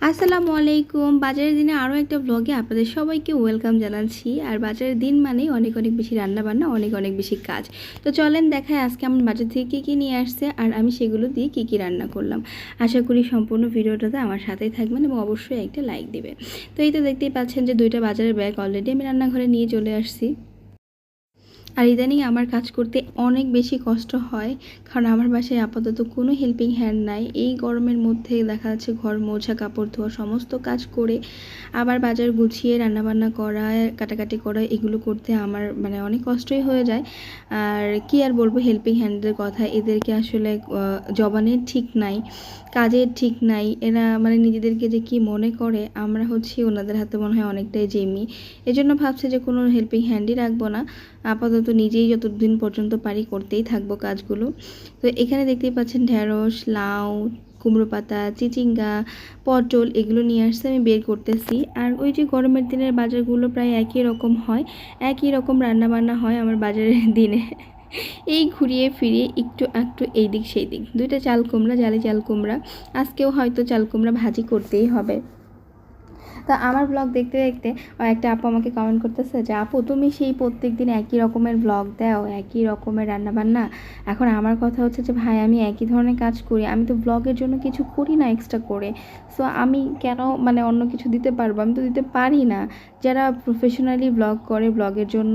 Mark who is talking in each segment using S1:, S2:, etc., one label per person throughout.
S1: আসসালামু আলাইকুম। বাজারের দিনে আরও একটা ব্লগে আপনাদের সবাইকে ওয়েলকাম জানাচ্ছি। আর বাজারের দিন মানেই অনেক অনেক বেশি রান্না বান্না অনেক অনেক বেশি কাজ। তো চলেন দেখায় আজকে আমার বাজার থেকে কী কী নিয়ে আসছে আর আমি সেগুলো দিয়ে কী কী রান্না করলাম। আশা করি সম্পূর্ণ ভিডিওটাতে আমার সাথেই থাকবেন এবং অবশ্যই একটা লাইক দেবেন। তো এই তো দেখতেই পাচ্ছেন যে দুইটা বাজারের ব্যাগ অলরেডি আমি রান্নাঘরে নিয়ে চলে আসছি। আর ইদানিং আমার কাজ করতে অনেক বেশি কষ্ট হয়, কারণ আমার বাসায় আপাতত কোনো হেল্পিং হ্যান্ড নাই। এই গরমের মধ্যে দেখা যাচ্ছে ঘর, মোছা, কাপড় ধোয়া সমস্ত কাজ করে আবার বাজার গুছিয়ে রান্নাবান্না করা, কাটাকাটি করা, এগুলো করতে আমার মানে অনেক কষ্টই হয়ে যায়। আর কি আর বলব হেল্পিং হ্যান্ডের কথা, এদেরকে আসলে জবানের ঠিক নাই কাজের ঠিক নাই, এরা মানে নিজেদেরকে যে কি মনে করে, আমরা হচ্ছি ওনাদের হাতে মনে হয় অনেকটাই জেমি। এজন্য ভাবছি যে কোনো হেল্পিং হ্যান্ডই রাখব না। আপাতত নিজেই যতদিন পর্যন্ত পারি করতেই থাকব কাজগুলো। তো এখানে দেখতেই পাচ্ছেন ঢ্যাঁড়স লাউ, কুমড়ো পাতা, চিচিঙ্গা, পটল এগুলো নিয়ে আসছে আমি বের করতেছি। আর ওই যে গরমের দিনের বাজারগুলো প্রায় একই রকম হয়, একই রকম রান্না বান্না হয় আমার বাজারের দিনে। এই ঘুরিয়ে ফিরিয়ে একটু একটু এই দিক সেই দিক দুইটা চাল কুমড়া, জালি চাল কুমড়া। আজকেও হয়তো চাল কুমড়া ভাজি করতেই হবে। তো আমার ব্লগ দেখতে দেখতে একটা আপু আমাকে কমেন্ট করতেছে যে, আপু, তুমি সেই প্রত্যেক দিন একই রকমের ব্লগ দাও, একই রকমের রান্নাবান্না? এখন আমার কথা হচ্ছে যে, ভাই, আমি একই ধরনের কাজ করি, আমি তো ব্লগের জন্য কিছু করি না এক্সট্রা করে। সো আমি কেন মানে অন্য কিছু দিতে পারব? আমি তো দিতে পারি না। যারা প্রফেশনালি ব্লগ করে ব্লগের জন্য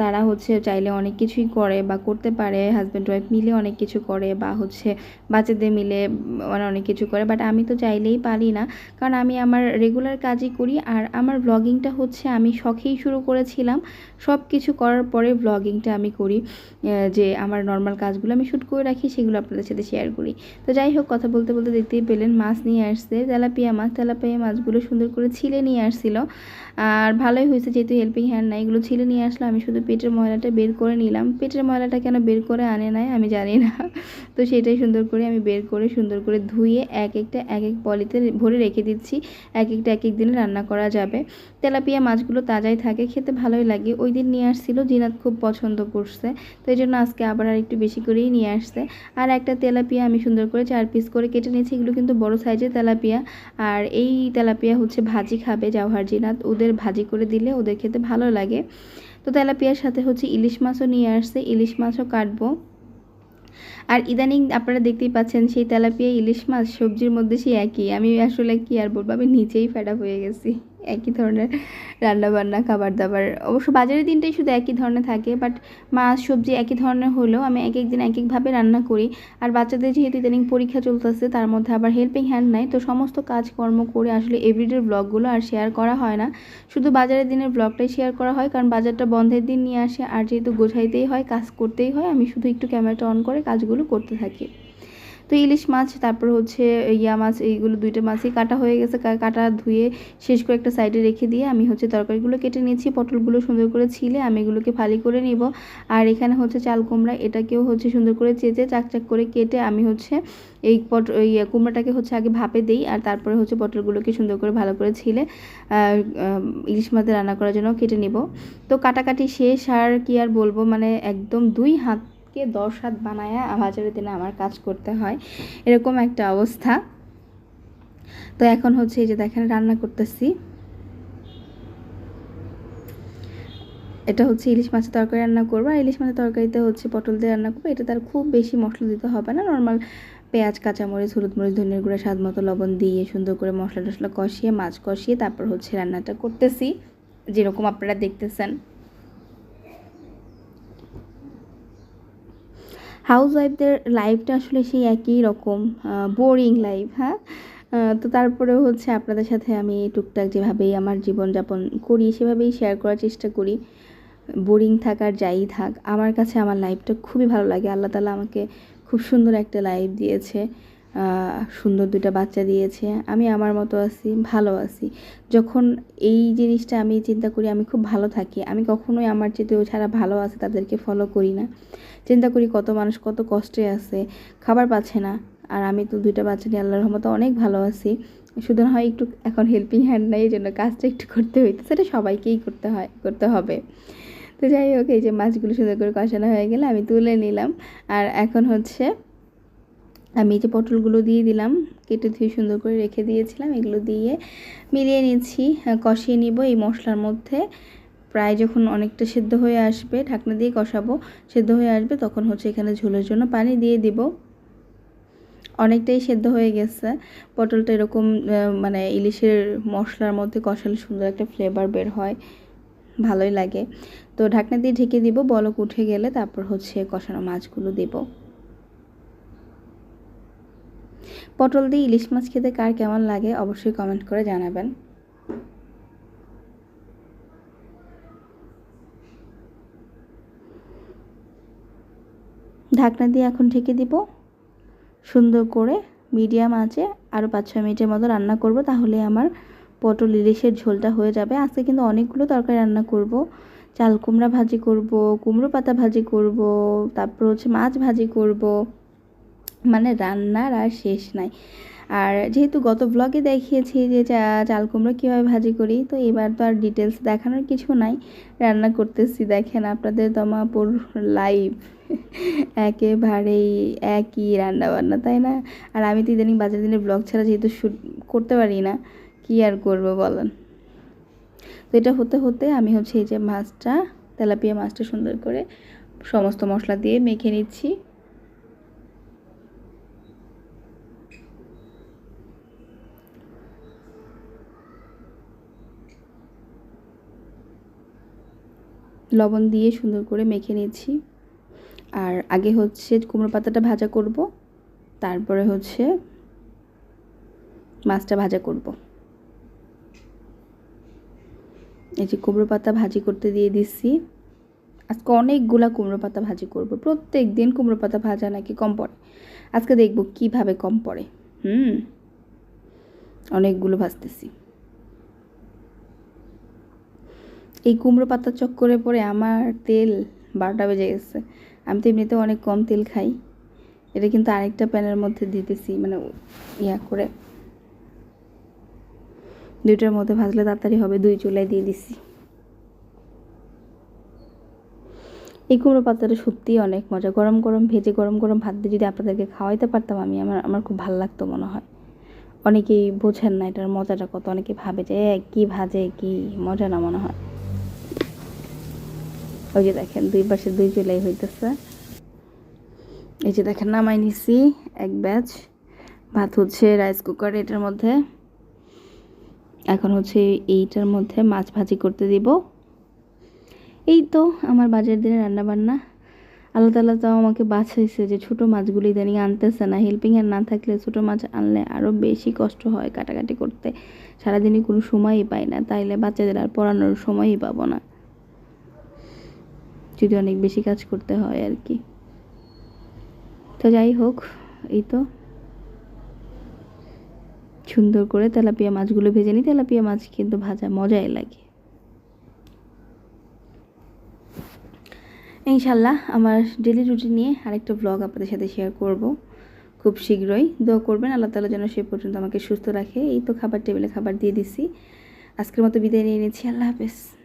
S1: তারা হচ্ছে চাইলে অনেক কিছুই করে বা করতে পারে হাজব্যান্ড ওয়াইফ মিলে অনেক কিছু করে বা হচ্ছে বাচ্চাদের মিলে মানে অনেক কিছু করে বাট আমি তো চাইলেই পারি না। কারণ আমি আমার রেগুলার কাজই করি আর আমার ব্লগিংটা হচ্ছে আমি শখেই শুরু করেছিলাম। সব কিছু করার পরে ব্লগিংটা আমি করি যে আমার নর্মাল কাজগুলো আমি শ্যুট করে রাখি, সেগুলো আপনাদের সাথে শেয়ার করি। তো যাই হোক, কথা বলতে বলতে দেখতেই পেলেন মাছ নিয়ে আসছে, তেলাপিয়া মাছ, তেলাপিয়া মাছগুলো সুন্দর করে ছিলে নিয়ে আসছিল। আর ভালোই হয়েছে, যেহেতু হেল্পিং হ্যান্ড নাই এগুলো ছিলে নিয়ে আসলো, আমি শুধু পেটের ময়লাটা বের করে নিলাম। পেটের ময়লাটা কেন বের করে আনে নাই আমি জানি না। তো সেটাই সুন্দর করে আমি বের করে সুন্দর করে ধুয়ে এক একটা, এক এক পলিতে ভরে রেখে দিচ্ছি। এক একটা, এক এক দিনে রান্না করা যাবে। তেলাপিয়া মাছগুলো তাজাই থাকে, খেতে ভালোই লাগে। ওই দিন নিয়ে আসছিল, জিনাত খুব পছন্দ করছে। তো এই জন্য আজকে আবার আর একটু বেশি করেই নিয়ে আসছে। আর একটা তেলাপিয়া আমি সুন্দর করে চার পিস করে কেটে নিয়েছি। এগুলো কিন্তু বড় সাইজের তেলাপিয়া। আর এই তেলাপিয়া হচ্ছে ভাজি খাবে জাওহার জিনাত। ওদের ভাজি করে দিলে ওদের খেতে ভালো লাগে। তো তেলাপিয়ার সাথে হচ্ছে ইলিশ মাছও নিয়ে আসছে, ইলিশ মাছও কাটবো। আর ইদানিং আপনারা দেখতেই পাচ্ছেন সেই তেলাপিয়া ইলিশ মাছ সবজির মধ্যে সেই একই। আমি আসলে কি আর বলব? আমি নিচেই ফেটা হয়ে গেছি। একই ধরনের রান্নাবান্না খাবার দাবার অবশ্য বাজারের দিনটাই শুধু একই ধরনের থাকে বাট মাছ, সবজি একই ধরনের হলেও আমি এক একদিন এক একভাবে রান্না করি। আর বাচ্চাদের যেহেতু ইদানিং পরীক্ষা চলতেছে, তার মধ্যে আবার হেল্পিং হ্যান্ড নাই, তো সমস্ত কাজকর্ম করে আসলে এভরিডের ব্লগগুলো আর শেয়ার করা হয় না। শুধু বাজারের দিনের ব্লগটাই শেয়ার করা হয়, কারণ বাজারটা বন্ধের দিন নিয়ে আসে, আর যেহেতু গোছাইতেই হয়, কাজ করতেই হয়, আমি শুধু একটু ক্যামেরাটা অন করে কাজগুলো করতে থাকি। তো ইলিশ মাছ, তারপর হচ্ছে ইয়া মাছ, এইগুলো দুইটা মাছই কাটা হয়ে গেছে কাটা ধুয়ে শেষ করে একটা সাইডে রেখে দিয়ে আমি হচ্ছে তরকারিগুলো কেটে নিয়েছি, পটলগুলো সুন্দর করে ছিলে, আমি এগুলোকে ফালি করে নিব। আর এখানে হচ্ছে চাল কুমড়া, এটাকেও হচ্ছে সুন্দর করে চেঁচে চাকচাক করে কেটে আমি হচ্ছে এই পট এই কুমড়াটাকে হচ্ছে আগে ভাপে দিই, আর তারপরে হচ্ছে পটলগুলোকে সুন্দর করে ভালো করে ছিলে ইলিশ মাছে রান্না করার জন্য কেটে নিব। তো কাটাকাটি শেষ, আর কি আর বলব মানে একদম দুই হাত কে দশ হাত বানায়া বাজারের দিনে আমার কাজ করতে হয়, এরকম একটা অবস্থা। তো এখন হচ্ছে এই যে দেখেন রান্না করতেছি। এটা হচ্ছে ইলিশ মাছের তরকারি রান্না করব, আর ইলিশ মাছের তরকারিতে হচ্ছে পটল দিয়ে রান্না করব। এটা তার খুব বেশি মশলা দিতে হবে না, নর্মাল পেঁয়াজ, কাঁচামরিচ, হলুদ মরিচ ধনিয়ার গুঁড়া, স্বাদ মতো লবণ দিয়ে সুন্দর করে মশলা টশলা কষিয়ে, মাছ কষিয়ে তারপর হচ্ছে রান্নাটা করতেছি। যেরকম আপনারা দেখতেছেন। হাউস ওয়াইফদের লাইফটা আসলে সেই একই রকম বোরিং লাইফ হ্যাঁ? তো তারপরে হচ্ছে আপনাদের সাথে আমি টুকটাক যেভাবেই আমার জীবনযাপন করি, সেভাবেই শেয়ার করার চেষ্টা করি। বোরিং থাকার যাই থাক, আমার কাছে আমার লাইফটা খুবই ভালো লাগে। আল্লাহ তালা আমাকে খুব সুন্দর একটা লাইফ দিয়েছে। সুন্দর দুটা বাচ্চা দিয়েছে। আমি আমার মতো আছি, ভালো আছি। যখন এই জিনিসটা আমি চিন্তা করি, আমি খুব ভালো থাকি। আমি কখনোই আমার চেয়েও ছাড়া ভালো আছে, তাদেরকে ফলো করি না। চিন্তা করি কত মানুষ কত কষ্টে আছে, খাবার পাচ্ছে না। আর আমি তো দুইটা বাচ্চা নিয়ে আল্লাহর রহমতে অনেক ভালো আছি। শুধু হয় একটু এখন হেল্পিং হ্যান্ড নাই, এই জন্য কাজটা একটু করতে হইতে সেটা সবাইকেই করতে হয়, করতে হবে। তো যাই হোক, এই যে মাছগুলো সুন্দর করে কষানো হয়ে গেলে আমি তুলে নিলাম। আর এখন হচ্ছে আমি যে পটলগুলো দিয়ে দিলাম, কেটে ধুয়ে সুন্দর করে রেখে দিয়েছিলাম, এগুলো দিয়ে মিলিয়ে নিচ্ছি কষিয়ে নিব এই মশলার মধ্যে। প্রায় যখন অনেকটা সেদ্ধ হয়ে আসবে, ঢাকনা দিয়ে কষাবো, সেদ্ধ হয়ে আসবে তখন হচ্ছে এখানে ঝোলের জন্য পানি দিয়ে দিব। অনেকটাই সেদ্ধ হয়ে গেছে। পটলটা এরকম মানে ইলিশের মশলার মধ্যে কষালে সুন্দর একটা ফ্লেভার বের হয়, ভালোই লাগে। তো ঢাকনা দিয়ে ঢেকে দিব, বলক উঠে গেলে তারপর হচ্ছে কষানো মাছগুলো দেব। পটল দিয়ে ইলিশ মাছ খেতে কার কেমন লাগে অবশ্যই কমেন্ট করে জানাবেন। ঢাকনা দিয়ে এখন ঢেকে দিব। সুন্দর করে মিডিয়াম আছে আরও পাঁচ ছয় মিনিটের মতো রান্না করব, তাহলে আমার পটল ইলিশের ঝোলটা হয়ে যাবে। আজকে কিন্তু অনেকগুলো তরকারি রান্না করব। চাল কুমড়া ভাজি করব, কুমড়ো পাতা ভাজি করব, তারপর হচ্ছে মাছ ভাজি করব। মানে রান্নার আর শেষ নাই। আর যেহেতু গত ব্লগে দেখিয়েছি যে চাল কুমড়ো কীভাবে ভাজি করি, তো এবার তো আর ডিটেলস দেখানোর কিছু নাই। রান্না করতেছি, দেখেন আপনাদের দমাপুর লাইভ একেবারেই একই রান্না বান্না তাই না? আর আমি তো ইদানিং বাজার দিনের ব্লগ ছাড়া যেহেতু শ্যুট করতে পারি না, কি আর করব বলেন? তো এটা হতে হতে আমি হচ্ছে এই যে মাছটা, তেলাপিয়া মাছটা সুন্দর করে সমস্ত মশলা দিয়ে মেখে নিচ্ছি। লবণ দিয়ে সুন্দর করে মেখে নিয়েছি আর আগে হচ্ছে কুমড়ো পাতাটা ভাজা করব, তারপরে হচ্ছে মাছটা ভাজা করব। এই যে কুমড়ো পাতা ভাজি করতে দিয়ে দিচ্ছি। আজকে অনেকগুলা কুমড়ো পাতা ভাজি করব। প্রত্যেক দিন কুমড়ো পাতা ভাজা নাকি কম পড়ে। আজকে দেখব কীভাবে কম পড়ে। হুম, অনেকগুলো ভাজতেছি। এই কুমড়ো পাতার চক্করে পরে আমার তেল বারোটা বেজে গেছে। আমি তো এমনিতে অনেক কম তেল খাই। এটা কিন্তু আরেকটা প্যানের মধ্যে দিতেছি মানে ইয়া করে। দুইটার মধ্যে ভাজলে তাড়াতাড়ি হবে, দুই চুলায় দিয়ে দিছি। এই কুমড়ো পাতাটা সত্যিই অনেক মজা। গরম গরম ভেজে গরম গরম ভাত দিয়ে যদি আপনাদেরকে খাওয়াইতে পারতাম, আমি আমার আমার খুব ভালো লাগতো মনে হয়। অনেকেই বোঝেন না এটার মজাটা কত, অনেকে ভাবে যে কি ভাজে, কি মজা না মনে হয়। ওই যে দেখেন, দুই পাশে দুই জুলাই হইতেছে। এই যে দেখেন, নামাই নিছি এক ব্যাচ। ভাত হচ্ছে রাইস কুকার এটার মধ্যে। এখন হচ্ছে এইটার মধ্যে মাছ ভাজি করতে দিব। এই তো আমার বাজার দিনে রান্না বান্না আল্লাহ তালা তাও আমাকে বাঁচাইছে যে ছোটো মাছগুলো ইদানিং আনতেছে না। হেল্পিং হ্যান্ড না থাকলে ছোটো মাছ আনলে আরও বেশি কষ্ট হয় কাটাকাটি করতে। সারাদিনই কোনো সময়ই পাই না। তাইলে বাচ্চাদের আর পড়ানোর সময়ই পাবো না। যদি অনেক বেশি কাজ করতে হয় আর কি। তো যাই হোক, এই তো। সুন্দর করে তেলাপিয়া মাছগুলো ভেজে নিই তেলাপিয়া মাছ কিন্তু ভাজা মজাই লাগে। ইনশাল্লাহ আমার ডেলি রুটিন নিয়ে আরেকটা ব্লগ আপনাদের সাথে শেয়ার করব। খুব শীঘ্রই। দোয়া করবেন, আল্লাহ তালা যেন সে পর্যন্ত আমাকে সুস্থ রাখে। এই তো খাবার টেবিলে খাবার দিয়ে দিছি। আজকের মতো বিদায় নিয়ে নিচ্ছি। আল্লাহ হাফেজ।